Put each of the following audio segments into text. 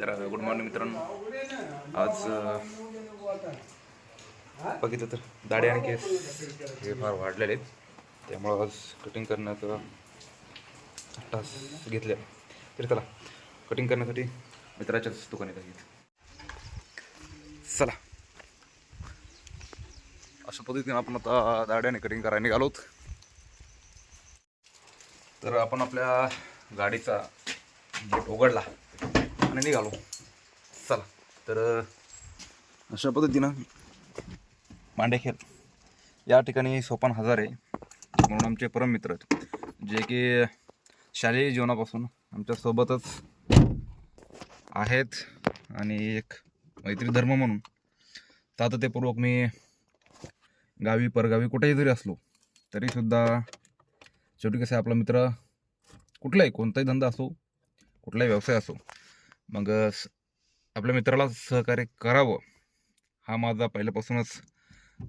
तर good morning मित्रांनो. आज बघितलं तर दाढी आणि केस हे फार वाढलेले आहेत. त्यामुळं आज कटिंग करण्याचा तास घेतले. तरी चला कटिंग करण्यासाठी मित्राच्याच दुकानात आहे चला. अशा पद्धतीने आपण आता दाड्याने कटिंग करायला निघालोत तर आपण आपल्या गाडीचा गेट उघडला. आणि निघालो. चला तर अशा पद्धतीनं मांडेखेर या ठिकाणी सोपान हजारे म्हणून आमचे परममित्र आहेत, जे की शालेय जीवनापासून आमच्यासोबतच आहेत आणि एक मैत्री धर्म म्हणून सातत्यपूर्वक मी गावी परगावी कुठेही जरी असलो तरीसुद्धा शेवटी कसं आपला मित्र कुठलाही कोणताही धंदा असो कुठलाही व्यवसाय असो मग स- आपल्या मित्राला सहकार्य करावं हा माझा पहिल्यापासूनच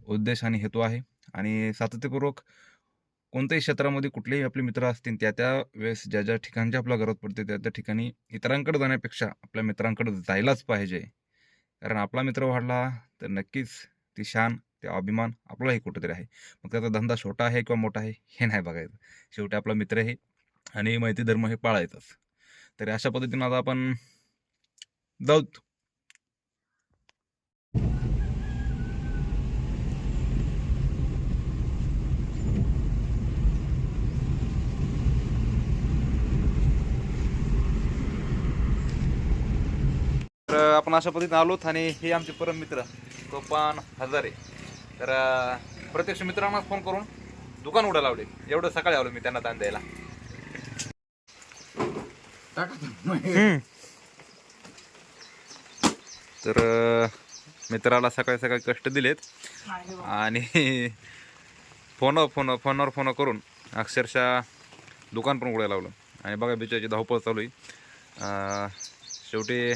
उद्देश आणि हेतू आहे. आणि सातत्यपूर्वक कोणत्याही क्षेत्रामध्ये कुठलेही आपले मित्र असतील त्या त्या वेळेस ज्या ज्या ठिकाणची आपला गरज पडते त्या त्या ठिकाणी इतरांकडे जाण्यापेक्षा आपल्या मित्रांकडे जायलाच पाहिजे. कारण आपला मित्र वाढला तर नक्कीच ती शान ते अभिमान आपलाही कुठेतरी आहे. मग त्याचा धंदा छोटा आहे किंवा मोठा आहे हे नाही बघायचं. शेवटी आपला मित्र हे आणि माहिती धर्म हे पाळायचंच. तर अशा पद्धतीनं आता आपण जाऊत तर आपण अशा पद्धतीने आलोत आणि हे आमचे परम मित्र सोपान हजारे. तर प्रत्यक्ष मित्रांना फोन करून दुकान उडा लावले. एवढं सकाळी आलो मी त्यांना दान द्यायला. तर मित्राला सकाळी सकाळी कष्ट दिलेत. आणि फोन फोन फोनवर फोन करून अक्षरशः दुकान पण उघडायला लावलं. आणि बघा बिचाची धावपळ चालू आहे. शेवटी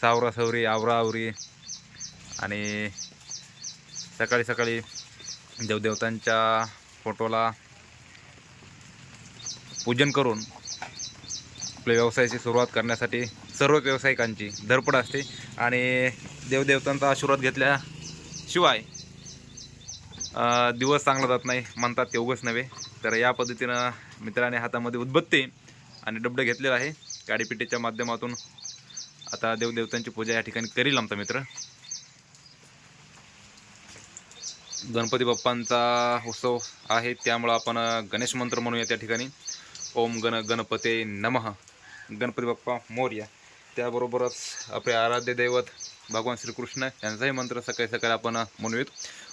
सावरा सावरी आवरा आवरी आणि सकाळी सकाळी देवदेवतांच्या फोटोला पूजन करून आपल्या व्यवसायाची सुरुवात करण्यासाठी सर्व व्यावसायिकांची धडपड असते आणि देवदेवतांचा आशीर्वाद घेतल्याशिवाय दिवस चांगला जात नाही म्हणतात ते उगच नव्हे. तर या पद्धतीनं मित्राने हातामध्ये उद्बत्ते आणि डबडं घेतलेलं आहे. काडीपिटीच्या माध्यमातून आता देवदेवतांची पूजा या ठिकाणी करील आमचा मित्र. गणपती बाप्पांचा उत्सव आहे त्यामुळं आपण गणेश मंत्र म्हणूया त्या ठिकाणी. ओम गण गणपते नमः. गणपती बाप्पा मोर्या. त्याबरोबरच आपले आराध्य दैवत भगवान श्रीकृष्ण यांचाही मंत्र सकाळी सकाळी आपण म्हणूयात.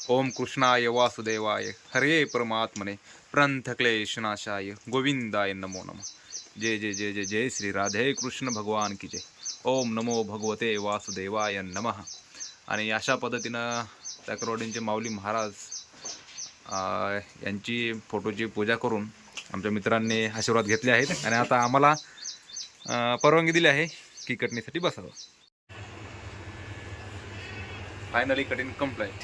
ओम कृष्णाय वासुदेवाय हरे परमात्मने. प्रंथक्लेशनाशाय गोविंदाय नमो नमः. जय जय जय जय जय श्री राधे कृष्ण भगवान की जय. ओम नमो भगवते वासुदेवाय नमः. आणि अशा पद्धतीनं तकरवाडींचे माऊली महाराज यांची फोटोची पूजा करून आमच्या मित्रांनी आशीर्वाद घेतले आहेत आणि आता आम्हाला परवानगी दिली आहे की कटणीसाठी बसावं. Finally cutting complete